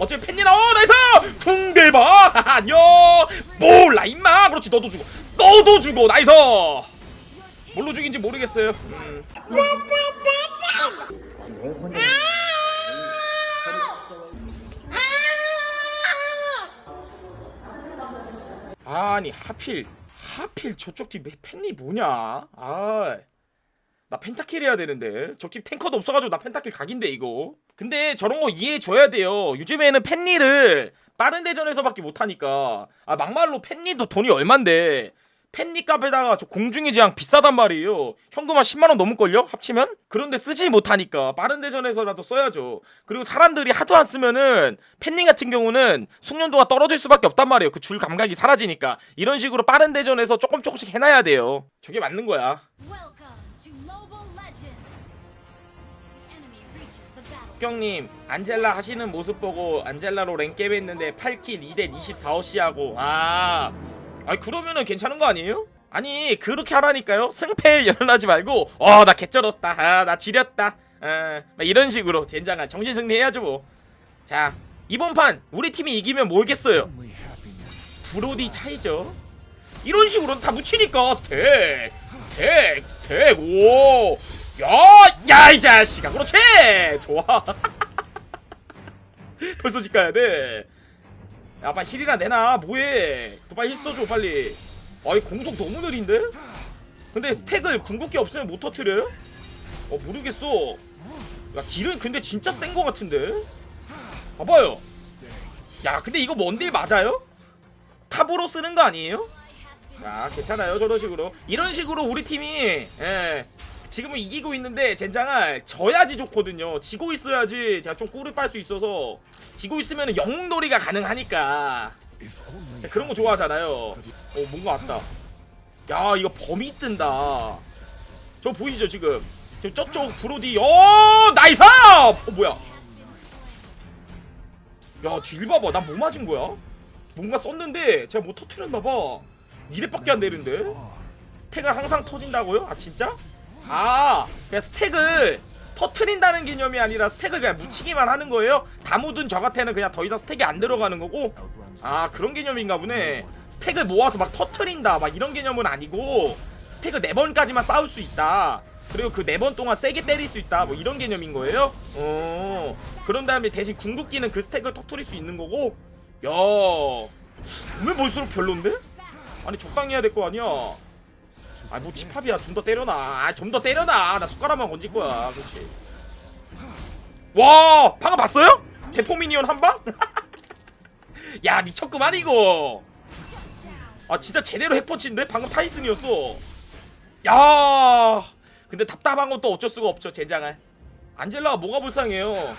어차피 팬니 나와? 나이스! 퉁대봐 안녕 몰라 임마! 그렇지 너도 죽어. 너도 죽어 나이스! 뭘로 죽인지 모르겠어요. 음. 아니 하필 하필 저쪽 팀 팬니 뭐냐? 아. 나 펜타킬 해야 되는데. 저팀 탱커도 없어가지고 나 펜타킬 각인데 이거 근데 저런 거 이해해줘야 돼요. 요즘에는 팬니를 빠른 대전에서밖에 못하니까. 아 막말로 팬니도 돈이 얼만데. 팬니 값에다가 저 공중의 제왕 비싸단 말이에요. 현금 한 10만원 넘을걸요? 합치면? 그런데 쓰지 못하니까 빠른 대전에서라도 써야죠. 그리고 사람들이 하도 안 쓰면은 팬니 같은 경우는 숙련도가 떨어질 수밖에 없단 말이에요. 그 줄 감각이 사라지니까. 이런 식으로 빠른 대전에서 조금 조금씩 해놔야 돼요. 저게 맞는 거야 국경님 안젤라 하시는 모습 보고 안젤라로 랭겜 했는데 8킬 2대 24어시하고. 아 아니 그러면은 괜찮은 거 아니에요? 아니 그렇게 하라니까요. 승패에 연연하지 말고. 어 나 개쩔었다. 아 나 지렸다. 아막 이런 식으로 젠장아 정신 승리 해야죠 뭐 자 이번 판 우리 팀이 이기면 뭘겠어요? 브로디 차이죠. 이런 식으로 다 묻히니까 택택택오 야야 이 자식아 그렇지 좋아 벌써 집 가야 돼 야, 빨리 힐이나 내놔. 뭐해? 너 빨리 힐 써줘, 빨리. 아이, 공속 너무 느린데? 근데 스택을 궁극기 없으면 못 터트려요? 어, 모르겠어. 야, 딜은 근데 진짜 센 거 같은데? 봐봐요. 야, 근데 이거 뭔데 맞아요? 탑으로 쓰는 거 아니에요? 야, 괜찮아요, 저런 식으로. 이런 식으로 우리 팀이, 예. 지금은 이기고 있는데, 젠장을 져야지 좋거든요. 지고 있어야지 제가 좀 꿀을 빨 수 있어서. 지고 있으면 영웅놀이가 가능하니까. 자, 그런 거 좋아하잖아요. 어 뭔가 왔다. 야 이거 범위 뜬다. 저 보이시죠 지금? 지금 저쪽 브로디 어 나이스 어 뭐야? 야딜 봐봐. 난뭐 맞은 거야? 뭔가 썼는데 제가 뭐 터트렸나봐. 2렙밖에 안 되는데? 스택을 항상 터진다고요? 아 진짜? 아 그냥 스택을 터트린다는 개념이 아니라 스택을 그냥 묻히기만 하는 거예요? 다 묻은 저 같애는 그냥 더 이상 스택이 안 들어가는 거고 아 그런 개념인가 보네 스택을 모아서 막 터트린다 막 이런 개념은 아니고 스택을 4번까지만 쌓을 수 있다 그리고 그 4번 동안 세게 때릴 수 있다 뭐 이런 개념인 거예요? 어 그런 다음에 대신 궁극기는 그 스택을 터트릴 수 있는 거고 야왜 볼수록 별론데? 아니 적당히 해야 될 거 아니야 아 뭐 집합이야. 좀 더 때려놔. 아, 좀 더 때려놔. 나 숟가락만 건질 거야. 그렇지. 와 방금 봤어요? 대포 미니언 한 방? 야 미쳤구만 이거. 아 진짜 제대로 핵펀치인데? 방금 타이슨이었어. 야 근데 답답한 건 또 어쩔 수가 없죠 젠장할 안젤라가 뭐가 불쌍해요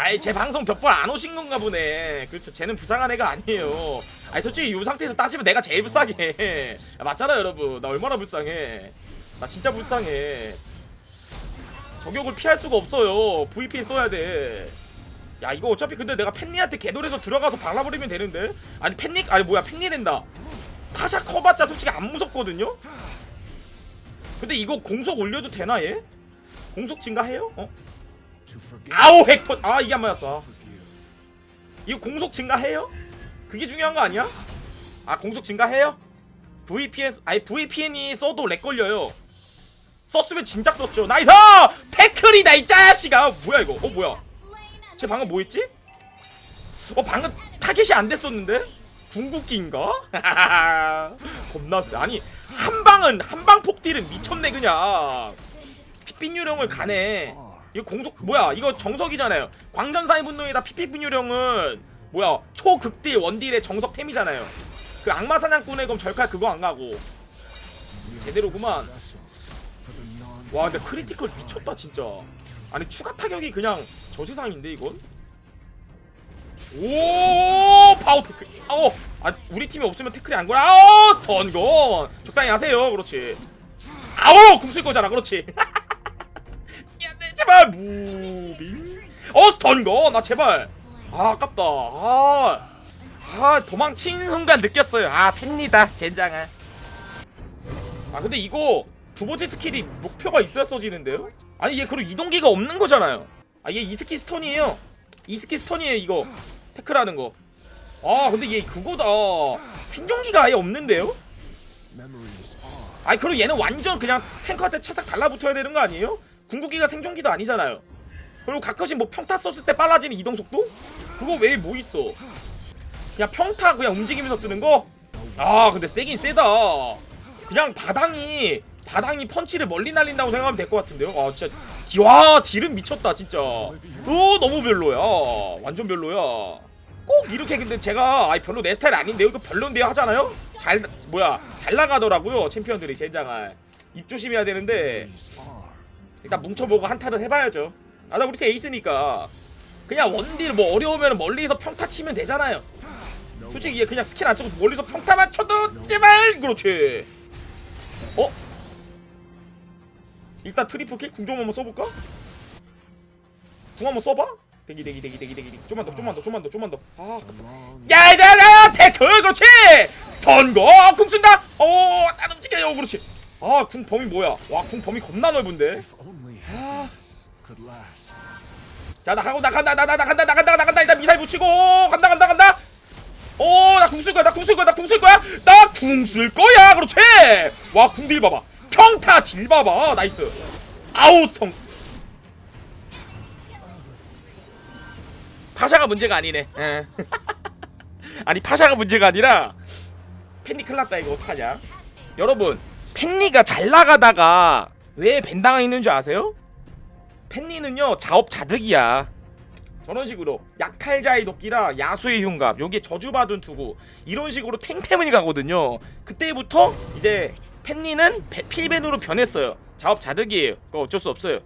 아이 제 방송 몇 번 안 오신 건가 보네. 그렇죠. 쟤는 불쌍한 애가 아니에요. 아니 솔직히 이 상태에서 따지면 내가 제일 불쌍해. 야, 맞잖아 여러분. 나 얼마나 불쌍해. 나 진짜 불쌍해. 저격을 피할 수가 없어요. VP 써야 돼 야 이거 어차피 근데 내가 팬니한테 개돌에서 들어가서 발라버리면 되는데? 아니 팬니 아니 뭐야 팬니 된다. 파샤 커봤자 솔직히 안 무섭거든요? 근데 이거 공속 올려도 되나 얘? 공속 증가해요? 어? 아우 핵펀 아 이게 안 맞았어 이거 공속 증가해요? 그게 중요한 거 아니야? 아 공속 증가해요? VPN 아니 VPN이 써도 렉 걸려요 썼으면 진작 썼죠 나이스 태클이다 이 자식아 뭐야 이거 어 뭐야 쟤 방금 뭐 했지? 어 방금 타겟이 안 됐었는데? 궁극기인가? 겁나 세 아니 한 방은 한방 폭딜은 미쳤네 그냥 핏빛 유령을 가네 이거 공속 뭐야 이거 정석이잖아요. 광전사의 분노에다 핏빛 유령은 뭐야 초극딜 원딜의 정석템이잖아요. 그 악마 사냥꾼의 검 절칼 그거 안 가고. 제대로구만. 와 근데 크리티컬 미쳤다 진짜. 아니 추가 타격이 그냥 저 세상인데 이건? 오 파워 태클. 아오 아 우리 팀이 없으면 태클이 안 걸어 아오 스턴건. 적당히 하세요. 그렇지. 아오 궁쓸 거잖아. 그렇지 제발 무빙. 어 스턴건 나 제발. 아 아깝다. 아, 아 도망친 순간 느꼈어요. 아 팬니다 젠장아. 아 근데 이거 두 번째 스킬이 목표가 있어야 써지는데요? 아니 얘 그리고 이동기가 없는 거잖아요. 아 얘 이스키 스턴이에요. 이스키 스턴이에요 이거. 태클하는 거아 근데 얘 그거다. 생존기가 아예 없는데요? 아니 그리고 얘는 완전 그냥 탱커한테 채싹 달라붙어야 되는 거 아니에요? 궁극기가 생존기도 아니잖아요. 그리고 가끔씩 뭐 평타 썼을 때 빨라지는 이동 속도? 그거 외에 뭐 있어? 그냥 평타 그냥 움직이면서 쓰는 거? 아 근데 세긴 세다. 그냥 바닥이 바닥이 펀치를 멀리 날린다고 생각하면 될 것 같은데요? 아 진짜. 디- 와 딜은 미쳤다 진짜. 어 너무 별로야. 완전 별로야. 꼭 이렇게 근데 제가 아이 별로 내 스타일 아닌데요? 이거 별론데요? 하잖아요? 잘 뭐야 잘 나가더라고요 챔피언들이 젠장할. 입 조심해야 되는데 일단 뭉쳐보고 한타를 해봐야죠. 아나 우리 팀 에이스니까. 그냥 원딜 뭐 어려우면 멀리서 평타 치면 되잖아요. 솔직히 얘 그냥 스킬 안 쓰고 멀리서 평타만 쳐도 제발! 그렇지. 어? 일단 트리플 킥궁좀 한번 써볼까? 궁 한번 써봐? 대기 대기 대기 대기 대기. 좀만 더 좀만 더 좀만 더 좀만 더아 야야야 태클! 그렇지! 스턴거! 궁 쓴다! 어난 움직여요. 그렇지 아 궁 범위 뭐야? 와 궁 범위 겁나 넓은데? 아. 자 나가고 나간다 나나 나간다 나간다 나간다. 일단 미사일 붙이고. 간다 간다 간다. 오 나 궁 쓸 거야 나 궁 쓸 거야 나 궁 쓸 거야. 나 궁 쓸 거야 그렇지. 와 궁 딜 봐봐. 평타 딜 봐봐. 나이스. 아우통. 파샤가 문제가 아니네. 예. 아니 파샤가 문제가 아니라 팬니 큰일 났다 이거. 어떡하냐? 여러분 팬니가 잘 나가다가 왜 벤당에 있는 줄 아세요? 팬니는요 자업 자득이야. 저런 식으로 약탈자의 도끼라 야수의 흉갑 요게 저주받은 투구 이런 식으로 탱템을 가거든요. 그때부터 이제 팬니는 배- 필벤으로 변했어요. 자업자득이에요. 그거 어쩔 수 없어요.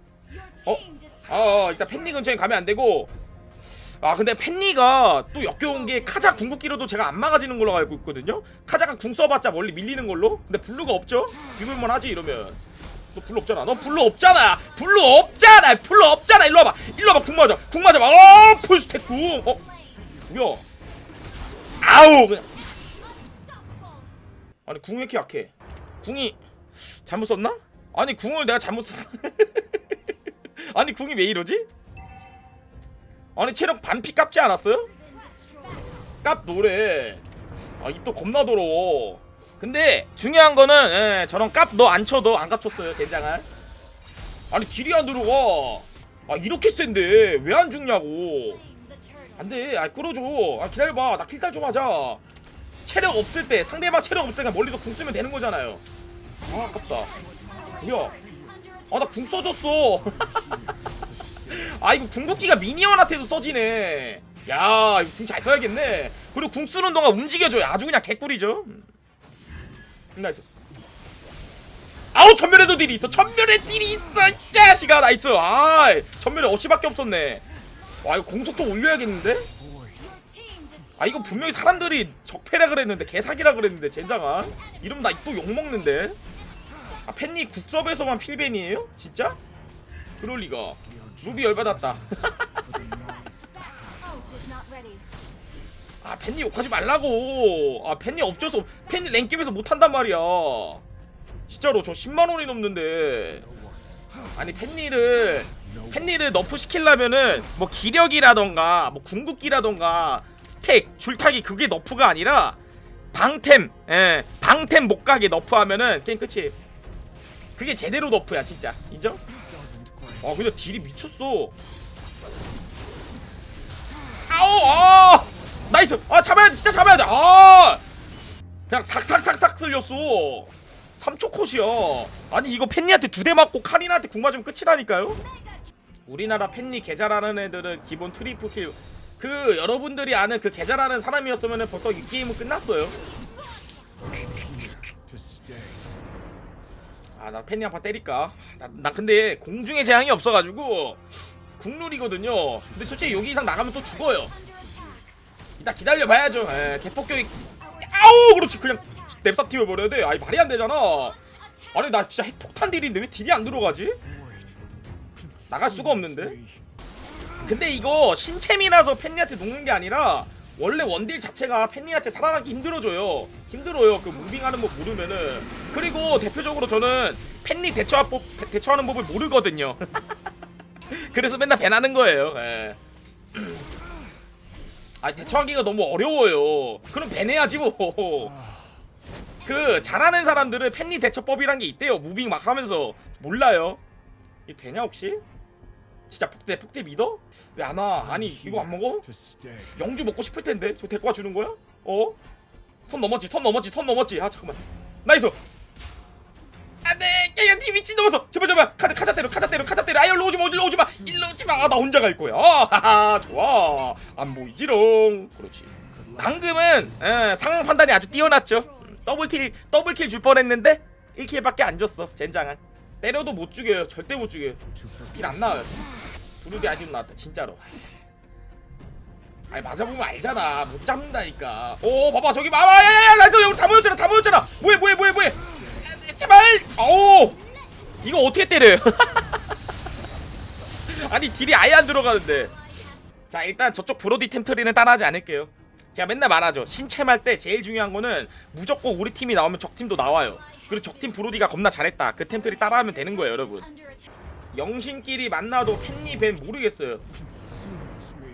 어? destroyed 아 일단 팬니 근처에 가면 안 되고 아 근데 팬니가 또 역겨운 게 카자 궁극기로도 제가 안 막아지는 걸로 알고 있거든요? 카자가 궁 써봤자 멀리 밀리는 걸로? 근데 블루가 없죠? 비밀만 하지 이러면. 너 블루 없잖아. 너 블루 없잖아! 블루 없잖아! 블루 없잖아! 일로 와봐! 일로 와봐 궁 맞아! 궁 맞아! 어 풀스택 궁 어? 뭐야? 아우! 그냥. 아니 궁왜 이렇게 약해? 궁이 잘못 썼나? 아니 궁을 내가 잘못 썼어. 아니 궁이 왜 이러지? 아니 체력 반피 깝지 않았어요? 깝 노래. 아 입도 겁나 더러워. 근데 중요한 거는 예, 저런 깝 너 안 쳐도 안 깝쳤어요 젠장할. 아니 딜이 안 들어가 아 이렇게 센데 왜 안 죽냐고. 안돼. 아 끌어줘. 아 기다려봐. 나 킬딸 좀 하자. 체력 없을 때 상대방 체력 없을 때 그냥 멀리서 궁 쓰면 되는 거잖아요. 아 아깝다. 뭐야? 아나 궁 써줬어 아 이거 궁극기가 미니언한테도 써지네. 야 이거 궁 잘 써야겠네. 그리고 궁 쓰는 동안 움직여줘요. 아주 그냥 개꿀이죠. 음. 나이스. 아우 전멸에도 딜이 있어. 전멸에 딜이 있어 이 자식아. 나이스. 아 전멸에 어시밖에 없었네. 와 이거 공속 좀 올려야겠는데. 아 이거 분명히 사람들이 적폐라 그랬는데 개사기라 그랬는데 젠장아. 이러면 나또 욕먹는데? 아 팬니 국섭에서만 필벤이에요? 진짜? 그럴 리가 루비 열받았다. 아 팬니 욕하지 말라고. 아 팬니 없어서 팬니 랭겜에서 못한단 말이야. 진짜로 저 10만원이 넘는데. 아니 팬니를 팬니를 너프 시키려면은 뭐 기력이라던가 뭐 궁극기라던가 스택 줄타기 그게 너프가 아니라 방템 예 방템 못 가게 너프하면은 게임 끝이 그게 제대로 너프야 진짜. 인정? 아 근데 딜이 미쳤어. 아우 아! 나이스! 아 잡아야 돼 진짜 잡아야 돼아! 그냥 삭삭삭삭 쓸렸어. 3초 컷이야. 아니 이거 팬니한테 두 대 맞고 카린한테 궁 맞으면 끝이라니까요? 우리나라 팬니 개잘하는 애들은 기본 트리플 킬 그 여러분들이 아는 그 개잘하는 사람이었으면 벌써 이 게임은 끝났어요 아 나 팬니 한판 때릴까? 나, 나 근데 공중에 재앙이 없어가지고 국룰이거든요. 근데 솔직히 여기 이상 나가면 또 죽어요. 이따 기다려봐야죠. 에 개폭격이 아우 그렇지. 그냥 냅다 튀어버려야 돼. 아니 말이 안 되잖아. 아니 나 진짜 핵폭탄 딜인데 왜 딜이 안 들어가지? 나갈 수가 없는데? 근데 이거 신챔이라서 팬니한테 녹는 게 아니라 원래 원딜 자체가 팬니한테 살아나기 힘들어져요 힘들어요 그 무빙하는 법 모르면은 그리고 대표적으로 저는 팬니 대처하, 법, 대처하는 법을 모르거든요 그래서 맨날 배나는 거예요 예. 아 대처하기가 너무 어려워요. 그럼 배내야지 뭐. 그 잘하는 사람들은 팬리 대처법이란 게 있대요. 무빙 막 하면서 몰라요. 이거 되냐 혹시? 진짜 폭대 폭대 믿어? 왜 안 와? 아니 이거 안 먹어? 영주 먹고 싶을 텐데? 저 데리고 와 주는 거야? 어? 선 넘었지 선 넘었지 선 넘었지. 아 잠깐만. 나이스! 안돼! 야야 니 미친 넘었어 제발 제발! 카자 카자 때려 카자 때려 카자 때려. 아 일로 오지마 일로 오지마! 일로 오지마! 아, 나 혼자 갈 거야. 하하 좋아. 안 보이지롱. 그렇지. 방금은 에, 상황 판단이 아주 뛰어났죠. 음, 더블킬 더블킬 줄 뻔했는데 1킬밖에 안 줬어 젠장한 때려도 못 죽여요. 절대 못 죽여요. 킬 안 나와요. 두루디 아직 나왔다 진짜로. 아니 맞아보면 알잖아. 못 잡는다니까. 오 봐봐 저기 봐봐 야야야 나 저기 다 모였잖아 다 모였잖아. 뭐해 뭐해 뭐해 뭐해. 야, 제발 오! 이거 어떻게 때려요? 아니 딜이 아예 안 들어가는데. 자 일단 저쪽 브로디 템트리는 따라하지 않을게요. 제가 맨날 말하죠. 신챔할 때 제일 중요한 거는 무조건 우리 팀이 나오면 적팀도 나와요 그리고 적팀 브로디가 겁나 잘했다 그 템트리 따라하면 되는 거예요 여러분. 영신끼리 만나도 팬니 밴 모르겠어요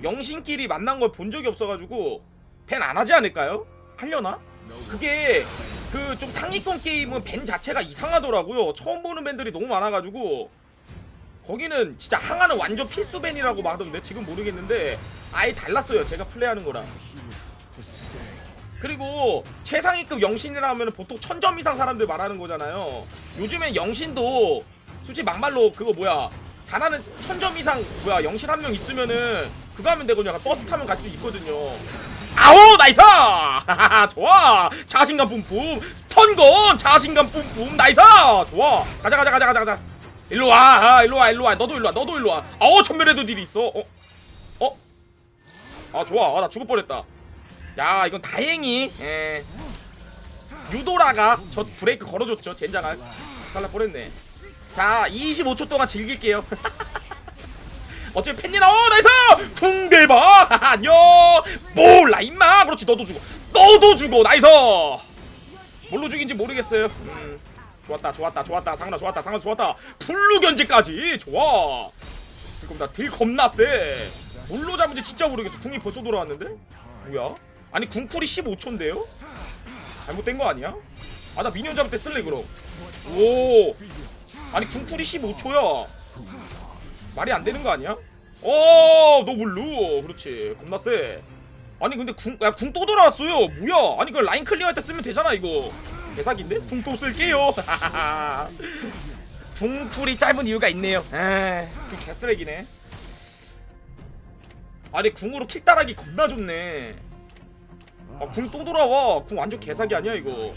영신끼리 만난 걸 본 적이 없어가지고 밴안 하지 않을까요? 하려나? 그게 그 좀 상위권 게임은 밴 자체가 이상하더라고요. 처음 보는 밴들이 너무 많아가지고 거기는 진짜 항아는 완전 필수 밴이라고 하던데 지금 모르겠는데 아예 달랐어요. 제가 플레이하는 거랑. 그리고 최상위급 영신이라 하면 보통 천점 이상 사람들 말하는 거잖아요. 요즘엔 영신도 솔직히 막말로 그거 뭐야? 잘하는 천점 이상 뭐야? 영신 한 명 있으면은 그거 하면 되거든요. 버스 타면 갈 수 있거든요. 아오 나이스! 좋아! 자신감 뿜뿜. 스턴건! 자신감 뿜뿜. 나이스! 좋아! 가자 가자 가자 가자 가자. 일로 와. 아, 일로 와 일로 와. 너도 일로 와 너도 일로 와. 아오 전멸에도 딜이 있어. 어? 어? 아 좋아. 아, 나 죽을 뻔했다 야 이건 다행히. 예. 유도라가 저 브레이크 걸어줬죠 젠장할 살라 뻔했네. 자 25초 동안 즐길게요. 어차피 팬니 나오 나이스! 궁대박 안녕! 몰라 임마! 그렇지 너도 죽어. 너도 죽어 나이스! 뭘로 죽인지 모르겠어요. 음, 좋았다 좋았다 좋았다. 상훈아 좋았다 상훈아 좋았다. 블루 견제까지! 좋아! 지금 나딜 겁나 세 뭘로 잡은지 진짜 모르겠어. 궁이 벌써 돌아왔는데? 뭐야 아니 궁쿨이 15초인데요 잘못된 거 아니야 아 나 미니언 잡을 때 쓸래 그럼 오 아니 궁쿨이 15초야 말이 안 되는 거 아니야? 어, 너 몰루. 그렇지. 겁나 세. 아니 근데 궁, 야, 궁 또 돌아왔어요. 뭐야? 아니 그 라인 클리어 할 때 쓰면 되잖아 이거. 개사기인데? 궁 또 쓸게요. 궁풀이 짧은 이유가 있네요. 궁 개쓰레기네. 아니 궁으로 킬 따라기 겁나 좋네. 아, 궁 또 돌아와. 궁 완전 개사기 아니야 이거.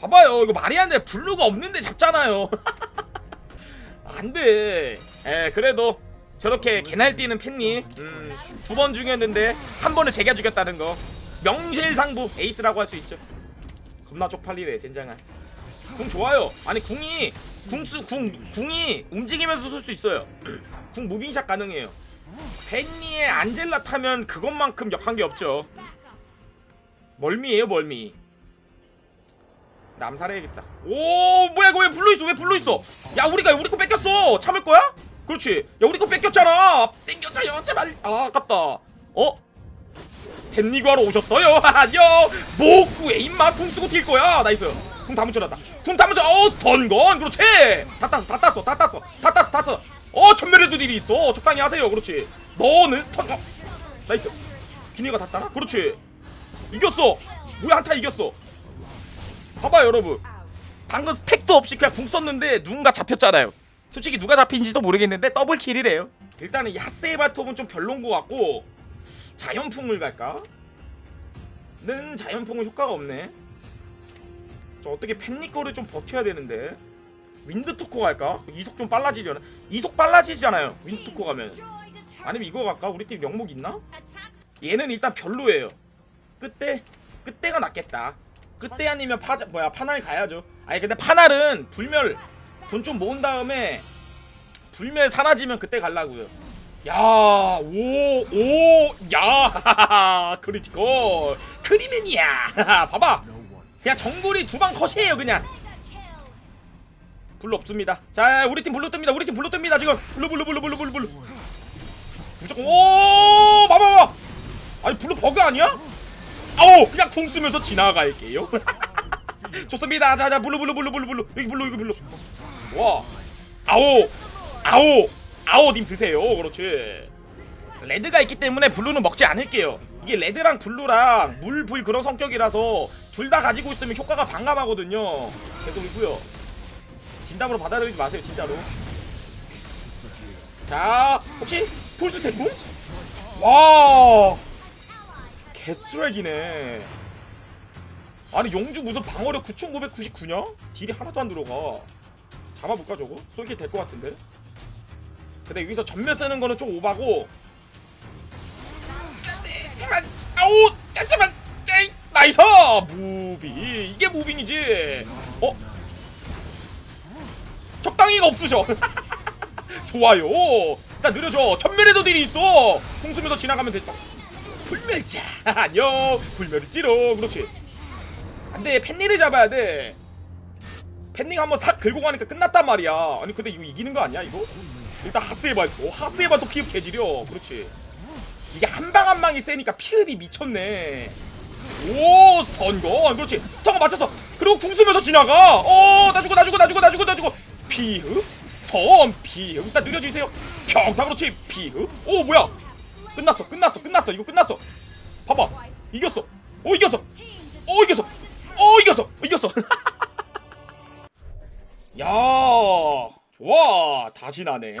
봐봐요. 이거 말이 안돼. 블루가 없는데 잡잖아요. 안돼. 에 그래도 저렇게 개날 뛰는 팬님 음, 두 번 죽였는데 한 번은 제가 죽였다는 거. 명실상부 에이스라고 할 수 있죠. 겁나 쪽팔리네 젠장아. 궁 좋아요. 아니 궁이 궁수 궁 궁이 움직이면서 쏠 수 있어요. 궁 무빙샷 가능해요. 팬니의 안젤라 타면 그것만큼 역한 게 없죠 멀미예요 멀미 남살해야겠다. 오 뭐야 이거 왜 불러 있어? 왜 불러 있어? 야 우리가 우리 거 뺏겼어. 참을 거야? 그렇지. 야 우리 거 뺏겼잖아. 땡겨줘요 제발. 아 아깝다. 어? 팬니구하러 오셨어요? 안녕. 뭐 구해 임마 궁 쓰고 튈 거야. 나이스. 궁 다 묻혀놨다. 궁 다 묻혀. 어 스턴건 그렇지. 다 땄어 다 땄어 다 땄어 다 땄어 다 땄어. 어 전멸에도 딜이 있어. 적당히 하세요. 그렇지. 너는 스턴. 어. 나이스. 기니가 다 따라? 그렇지. 이겼어. 뭐야 한타 이겼어. 봐봐요 여러분 방금 스택도 없이 그냥 궁 썼는데 누군가 잡혔잖아요 솔직히 누가 잡힌지도 모르겠는데 더블킬이래요 일단은 이 하세이 바톱은 좀 별론 것 같고 자연풍을 갈까? 는 자연풍은 효과가 없네 저 어떻게 팬니 거를 좀 버텨야 되는데 윈드 토코 갈까? 이속 좀 빨라지려나? 이속 빨라지잖아요 윈드 토코 가면. 아니면 이거 갈까? 우리 팀 영목 있나? 얘는 일단 별로예요. 그때 그때가 낫겠다. 그때 아니면 파 뭐야 파날 가야죠. 아니 근데 파날은 불멸 돈 좀 모은 다음에 불멸 사라지면 그때 갈라고요. 야, 오, 오, 야, 크리티컬, 크리맨이야. 봐봐. 그냥 정글이 두 방 컷이에요 그냥. 블루 없습니다. 자, 우리 팀 블루 뜹니다. 우리 팀 블루 뜹니다. 지금 블루 블루 블루 블루 블루 블루. 무조건 오, 봐봐 봐. 거 아니야? 아오 그냥 궁 쓰면서 지나갈게요. 좋습니다. 자자 블루 블루 블루 블루 블루. 여기 블루 여기 블루. 와. 아오 아오 아오 님 드세요. 그렇지. 레드가 있기 때문에 블루는 먹지 않을게요. 이게 레드랑 블루랑 물, 불 그런 성격이라서 둘 다 가지고 있으면 효과가 반감하거든요. 계속이고요. 진담으로 받아들이지 마세요 진짜로. 자 혹시 폴스 태풍? 와 개쓰레기네. 아니 용주 무슨 방어력 9999냐? 딜이 하나도 안 들어가. 잡아볼까 저거? 쏠게 될 것 같은데? 근데 여기서 전멸 쓰는 거는 좀 오바고. 잠깐만. 아우 잠깐만. 에이 나이스! 무비 이게 무빙이지. 어? 적당히가 없으셔. 좋아요. 일단 느려져 전멸에도 딜이 있어. 궁수면서 지나가면 됐다 불멸자. 안녕. 불멸을 찌러 그렇지. 안돼. 팬니를 잡아야 돼. 팬닝 한번 싹 긁고 가니까 끝났단 말이야. 아니 근데 이거 이기는 거 아니야 이거? 일단 하스의 발도 하스의 발도 피흡 개지려. 그렇지. 이게 한 방 한 방이 세니까 피흡이 미쳤네. 오 스턴건 그렇지. 스턴건 맞췄어 그리고 궁 쓰면서 지나가. 어나 죽어 나 죽어 나 죽어 나 죽어 나 죽어. 피흡 스턴 피흡 일단 느려지세요. 평타 그렇지. 피흡 오 뭐야 끝났어 끝났어 끝났어. 이거 끝났어. 봐봐. 이겼어. 오 이겼어. 오 이겼어. 오 이겼어. 이겼어. 야 좋아. 다시 나네